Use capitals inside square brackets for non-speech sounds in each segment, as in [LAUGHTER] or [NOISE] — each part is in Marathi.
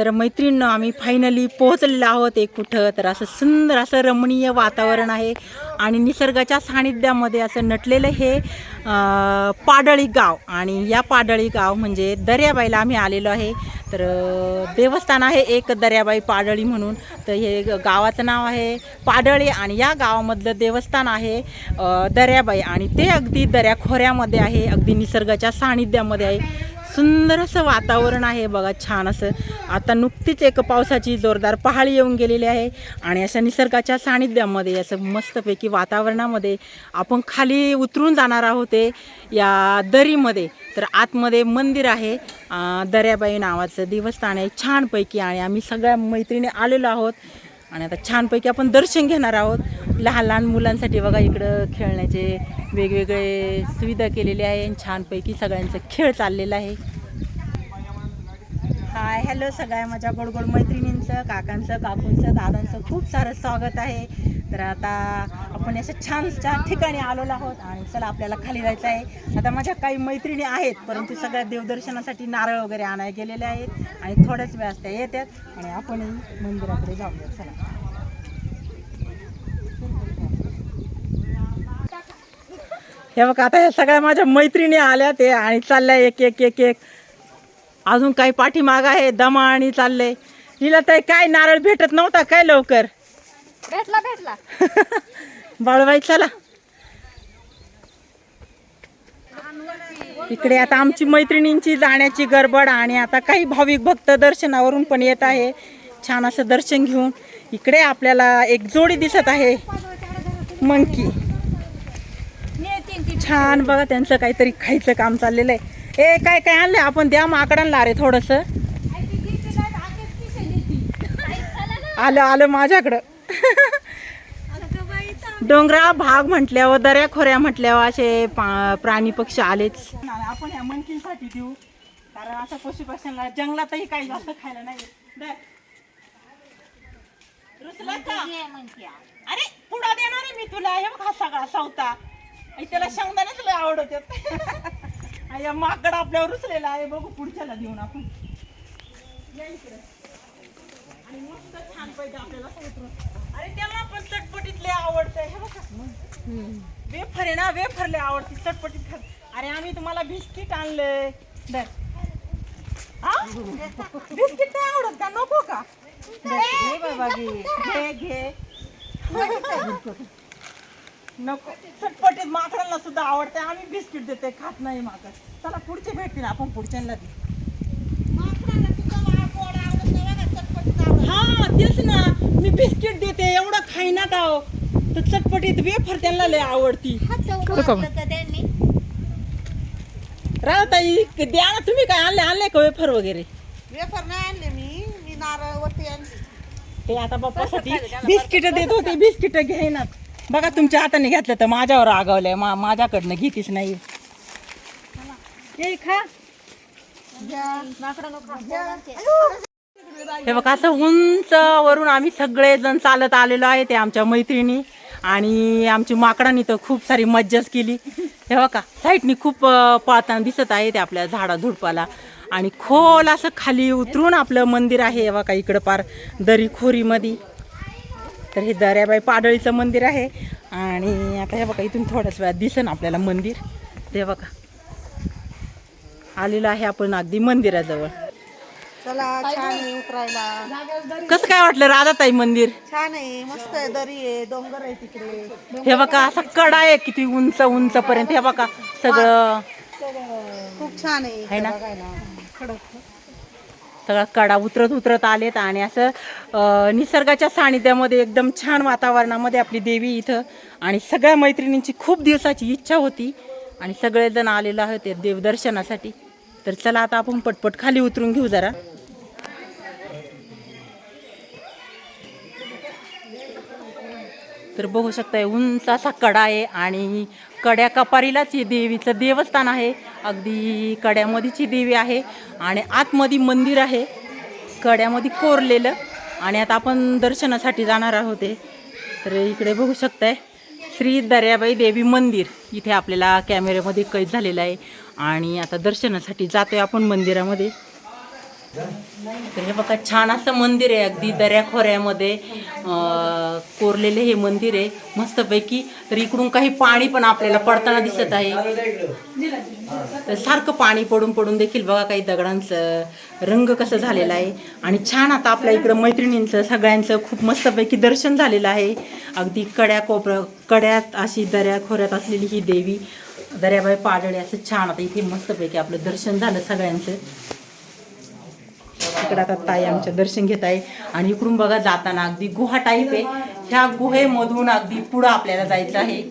तर मैत्रिणीनं आम्ही फायनली पोहोचलेलो आहोत एक कुठं. तर असं सुंदर असं रमणीय वातावरण आहे. आणि निसर्गाच्या सानिध्यामध्ये असं नटलेलं हे पाडळी गाव. आणि या पाडळी गाव म्हणजे दर्याबाईला आम्ही आलेलो आहे. तर देवस्थान आहे एक दर्याबाई पाडळी म्हणून. तर हे ग- गावाचं नाव आहे पाडळी आणि या गावामधलं देवस्थान आहे दर्याबाई. आणि ते अगदी दऱ्याखोऱ्यामध्ये आहे अगदी निसर्गाच्या सानिध्यामध्ये आहे. सुंदर असं वातावरण आहे बघा छान असं. आता नुकतीच एक पावसाची जोरदार पहाडी येऊन गेलेली आहे आणि अशा निसर्गाच्या सानिध्यामध्ये असं मस्तपैकी वातावरणामध्ये आपण खाली उतरून जाणार आहोत ते या दरीमध्ये. तर आतमध्ये मंदिर आहे दर्याबाई नावाचं देवस्थान आहे छानपैकी. आणि आम्ही सगळ्या मैत्रिणी आलेलो आहोत. आणि आता छानपैकी आपण दर्शन घेणार आहोत. लहान लहान मुलांसाठी बघा इकडं खेळण्याचे वेगवेगळे सुविधा केलेली आहे आणि छानपैकी सगळ्यांचा खेळ चाललेला आहे. हाय हॅलो सगळ्या माझ्या गोडगोड मैत्रिणींचं काकांचं काकूंचं दादांचं खूप सारं स्वागत आहे. तर आता आपण अशा छानशा ठिकाणी आलेलो आहोत आणि चला आपल्याला खाली जायचं आहे. आता माझ्या काही मैत्रिणी आहेत परंतु सगळ्या देवदर्शनासाठी नारळ वगैरे आणाय गेलेले आहेत आणि थोड्याच वेळात त्या येतात आणि आपणही मंदिराकडे जाऊया. चला. हे बघा आता ह्या सगळ्या माझ्या मैत्रिणी आल्या ते आणि चालल्या एक एक एक एक. अजून काही पाठीमाग आहे दमा आणि चाललंय. हिला तर काय नारळ भेटत नव्हता काय लवकर? भेटला भेटला. [LAUGHS] बाळूबाई चला. इकडे आता आमची मैत्रिणींची जाण्याची गडबड आणि आता काही भाविक भक्त दर्शनावरून पण येत आहे. छान असं दर्शन घेऊन इकडे आपल्याला एक जोडी दिसत आहे. मंकी. छान बघा त्यांचं काहीतरी खायचं काम चाललेलं आहे. ए काय काय आणलंय? आपण द्या माकडांना रे थोडस. आलं आलं माझ्याकडं. डोंगरा भाग म्हटल्यावर दर्या खोऱ्या म्हटल्यावर असे पा- प्राणी पक्षी आलेच. आपण ह्या मंकीसाठी देऊ. कारण असं पशु पक्ष्यांना जंगलातही काही जास्त खायला नाही रुसला का? अरे पुढा देणार आहे मी तुला. हे बघ हा सगळा सवता त्याला शेंगदाण्याच लय आवडत होते या माकड आपल्यावर रुसलेला आहे. बघू पुढच्याला देऊन आपण. आणि मस्त छान पाहिजे आपल्याला समुद्र अरे त्याला पण चटपटीत लय आवडतंय. हे बघा. वेफर आहे ना वेफर लय आवडते चटपटीत खात अरे आम्ही तुम्हाला बिस्किट आणलंय. दर? बिस्किट नाही आवडत का? नको का? घे बाबा घे. घे. नको. चटपटीत माकडांना सुद्धा आवडते आम्ही बिस्किट देते खात नाही माकड चला पुढचे भेटतील आपण पुढच्यांना देऊ हा तेच ना मी बिस्किट देते एवढं खाईना का हो. तर चटपटीत वेफर त्यांना लय आवडती. त्यांनी. राहताई द्या ना तुम्ही काय आणले आणले का वेफर वगैरे? वेफर नाही आणले मी. मी नारळवरती आणली. ते आता बाप्पासाठी बिस्किट देत होते बिस्किट घेईनात. बघा तुमच्या हाताने घेतलं तर माझ्यावर रागवलंय. मा माझ्याकडनं घेतीच नाही. ए, खा. हे बघा असं [LAUGHS] उंच वरून आम्ही सगळे जण चालत आलेलो आहे ते आमच्या मैत्रिणी. आणि आमची माकडांनी तर खूप सारी मज्जाच केली. हे बघा साईडनी खूप पळताना दिसत आहे ते आपल्या झाडा झुडपाला आणि खोल असं खाली उतरून आपलं मंदिर आहे. हे बघा इकडं पार दरी खोरीमध्ये तर हे दर्याबाई पाडळीचं मंदिर आहे. आणि आता हे बघा इथून थोड्याच वेळात दिसन आपल्याला मंदिर. ते बघा. आलेलं आहे आपण अगदी मंदिराजवळ. चला छान आहे उतरायला. कसं काय वाटलं राधाताई मंदिर? छान आहे मस्त आहे दरी आहे डोंगर आहे तिकडे. हे बघा असा कडा आहे किती उंच उंच पर्यंत हे बघा सगळं. खूप छान आहे है ना? बघायला. खडक. सगळा कडा उतरत उतरत आलेत आणि असं अं, निसर्गाच्या सानिध्यामध्ये एकदम छान वातावरणामध्ये आपली देवी इथं. आणि सगळ्या मैत्रिणींची खूप दिवसाची इच्छा होती. आणि सगळेजण आलेलो आहेत ते देवदर्शनासाठी. तर चला आता आपण पटपट खाली उतरून घेऊ जरा. तर बघू शकताय उंच असा कडा आहे आणि कड्या कपारीलाच ही देवीचं देवस्थान आहे. अगदी कड्यामध्येची देवी आहे आणि आतमध्ये मंदिर आहे. कड्यामध्ये कोरलेलं आणि आता आपण दर्शनासाठी जाणार आहोत ते. तर इकडे बघू शकताय श्री दर्याबाई देवी मंदिर. इथे आपल्याला कॅमेऱ्यामध्ये कैद झालेलं आहे. आणि आता दर्शनासाठी जातोय आपण मंदिरामध्ये. तर हे बघा छान असं मंदिर आहे अगदी दऱ्याखोऱ्यामध्ये कोरलेले हे मंदिर आहे. मस्तपैकी. तर इकडून काही पाणी पण आपल्याला पडताना दिसत आहे. तर सारखं पाणी पडून पडून देखील बघा काही दगडांचं रंग कसं झालेला आहे. आणि छान आता आपल्या इकडं मैत्रिणींचं सगळ्यांचं खूप मस्तपैकी दर्शन झालेलं आहे. अगदी कड्या कोपऱ्या कड्यात अशी दऱ्या खोऱ्यात असलेली ही देवी. दर्याबाई पाडळे असं छान आता इथे मस्तपैकी आपलं दर्शन झालं सगळ्यांचं. इकडं आता ताई आमचं दर्शन घेत आहे. आणि इकडून बघा जाताना अगदी गुहा टाईप आहे. ह्या गुहेमधून अगदी पुढं आपल्याला जायचं आहे.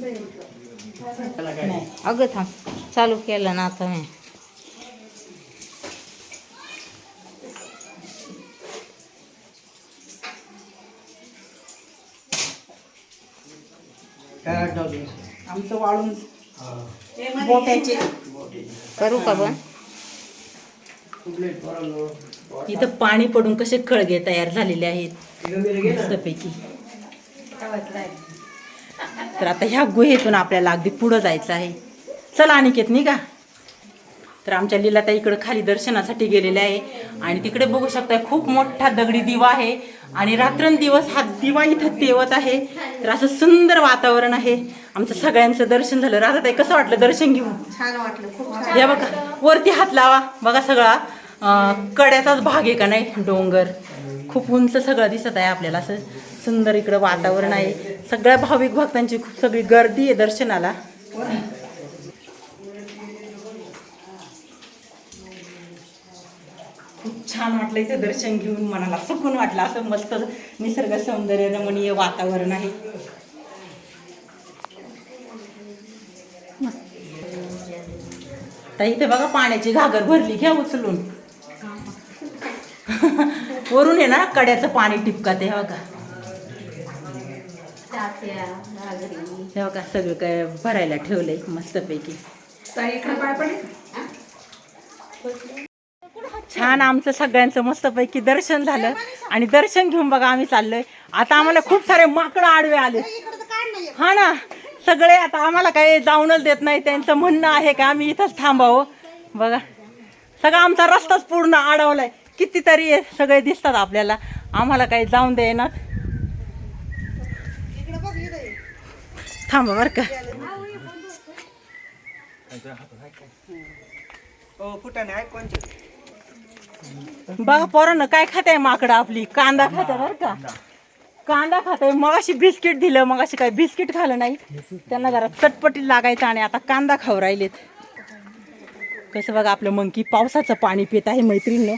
नाही. अगं थांब. चालू केलं ना आता मी. आमचं वाळून. बोट्याचे करू का पण इथं पाणी पडून कसे खळगे तयार झालेले आहेत. मस्तपैकी. तर आता ह्या गुहेतून आपल्याला अगदी पुढं जायचं आहे. चला अनिकेत नाही का तर आमच्या लीलाताई इकडे खाली दर्शनासाठी गेलेले आहे. आणि तिकडे बघू शकता खूप मोठा दगडी दिवा आहे. आणि रात्रंदिवस हा दिवा इथं तेवत आहे. तर असं सुंदर वातावरण आहे. आमचं सगळ्यांचं दर्शन झालं. राधाताई कसं वाटलं दर्शन घेऊन? छान वाटलं खूप हे बघा वरती हात लावा. बघा सगळा कड्याचाच भाग आहे का नाही? डोंगर. खूप उंच सगळं दिसत आहे आपल्याला असं. सुंदर इकडं वातावरण आहे. सगळ्या भाविक भक्तांची खूप सगळी गर्दी आहे दर्शनाला. छान वाटलं इथं दर्शन घेऊन मनाला सुकून वाटलं. असं मस्त निसर्ग सौंदर्य रमणीय वातावरण आहे. तर इथे बघा पाण्याची घागर भरली. घ्या उचलून. [LAUGHS] वरून आहे ना कड्याचं पाणी टिपका ते. बघा. हे बघा सगळं काय भरायला ठेवलंय मस्तपैकी. छान आमचं सगळ्यांचं मस्तपैकी दर्शन झालं. आणि दर्शन घेऊन बघा आम्ही चाललोय. आता आम्हाला खूप सारे माकडं आडवे आले हा ना. सगळे आता आम्हाला काही जाऊनच देत नाही. त्यांचं म्हणणं आहे का आम्ही इथंच थांबावं. बघा. सगळा आमचा रस्ताच पूर्ण अडवलाय कितीतरी सगळे दिसतात आपल्याला. आम्हाला काही जाऊन दे ना थांबा बरं का. बघा पोरांना काय खाते माकडं आपली? कांदा खाते बरं का? कांदा खाते मग अशी बिस्किट दिलं मग अशी काय बिस्किट खाल्लं नाही. त्यांना जरा चटपटीत लागायचं आणि आता कांदा खाऊ राहिलेत. कसं बघा आपलं मंकी पावसाचं पाणी पित आहे मैत्रिणीनं.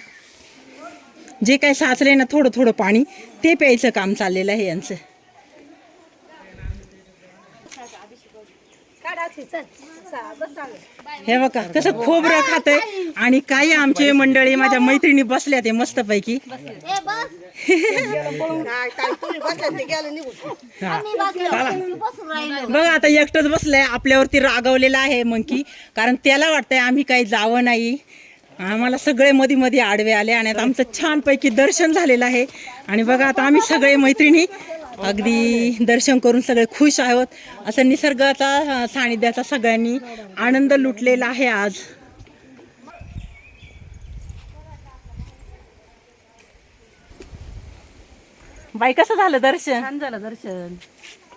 जे काय साचले ना थोडं थोडं पाणी ते प्यायचं काम चाललेलं आहे यांचं. हे बघा कसं खोबरं खातंय आणि काही आमचे मंडळी माझ्या मैत्रिणी बसल्या ते मस्तपैकी. काय काय तुम्ही बसल्या ते गेलं निघून. हा. चला. बघा आता एकटंच बसलंय आपल्यावरती रागवलेला आहे मंकी. कारण त्याला वाटतंय आम्ही काही जावं नाही. आम्हाला सगळे मध्ये मध्ये आडवे आले आणि आता आमचं छानपैकी दर्शन झालेलं आहे. आणि बघा आता आम्ही सगळे मैत्रिणी अगदी दर्शन करून सगळे खुश आहोत. असं निसर्गाचा सानिध्याचा सगळ्यांनी आनंद लुटलेला आहे आज. बाई कसं झालं दर्शन? छान झालं दर्शन.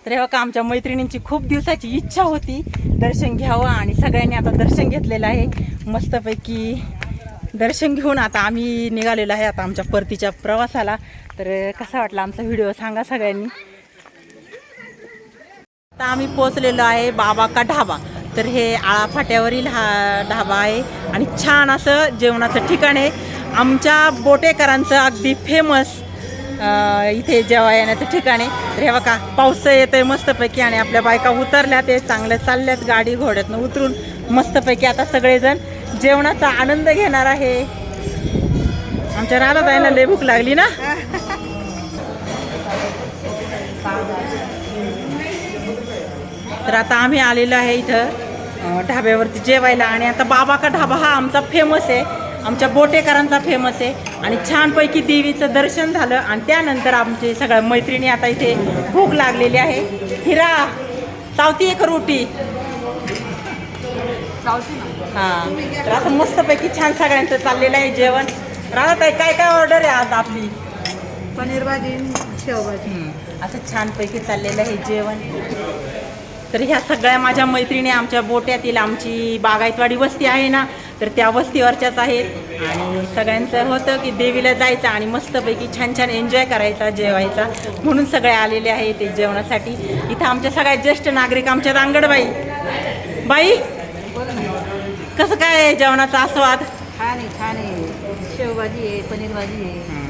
तर हे बघा आमच्या मैत्रिणींची खूप दिवसाची इच्छा होती दर्शन घ्यावं आणि सगळ्यांनी आता दर्शन घेतलेलं आहे. मस्तपैकी दर्शन घेऊन आता आम्ही निघालेलो आहे आता आमच्या परतीच्या प्रवासाला. तर कसा वाटला आमचा व्हिडिओ सांगा सगळ्यांनी. आता आम्ही पोचलेलो आहे बाबा का ढाबा. तर हे आळा फाट्यावरील हा ढाबा आहे आणि छान असं जेवणाचं ठिकाण आहे. आमच्या बोटेकरांचं अगदी फेमस इथे जेव्हा येण्याचं ठिकाण आहे. तर हे बघा पाऊस आहे मस्तपैकी आणि आपल्या बायका उतरल्या ते चांगल्या चालल्यात गाडी घोड्यातनं उतरून मस्तपैकी आता सगळेजण जेवणाचा आनंद घेणार आहे. आमच्या राधाताईला लय भूक लागली ना? तर आता आम्ही आलेलो आहे इथं ढाब्यावरती जेवायला. आणि आता बाबा का ढाबा हा आमचा फेमस आहे. आमच्या बोटेकरांचा फेमस आहे. आणि छानपैकी देवीचं दर्शन झालं. आणि त्यानंतर आमचे सगळ्या मैत्रिणी आता इथे भूक लागलेली आहे. हिरा चावती एक रोटी? हां. तर आता मस्तपैकी छान सगळ्यांचं चाललेलं आहे जेवण. राहत काय काय ऑर्डर आहे आज आपली? पनीर भाजी शेवभाजी असं छानपैकी चाललेलं आहे जेवण. तर ह्या सगळ्या माझ्या मैत्रिणी आमच्या बोट्यातील आमची बागायतवाडी वस्ती आहे ना तर त्या वस्तीवरच्याच आहेत. आणि सगळ्यांचं होतं की देवीला जायचं आणि मस्तपैकी छान छान एन्जॉय करायचा जेवायचा. म्हणून सगळे आलेले आहे ते जेवणासाठी. इथं आमच्या सगळ्यात ज्येष्ठ नागरिक आमच्या रांगडबाई बाई? कसं काय आहे जेवणाचा आस्वाद? छान आहे छान आहे. शेवभाजी आहे पनीर भाजी आहे.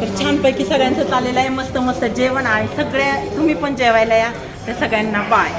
तर छानपैकी सगळ्यांचं चाललेलं आहे. मस्त मस्त जेवण आणि सगळ्या तुम्ही पण जेवायला या. तर सगळ्यांना बाय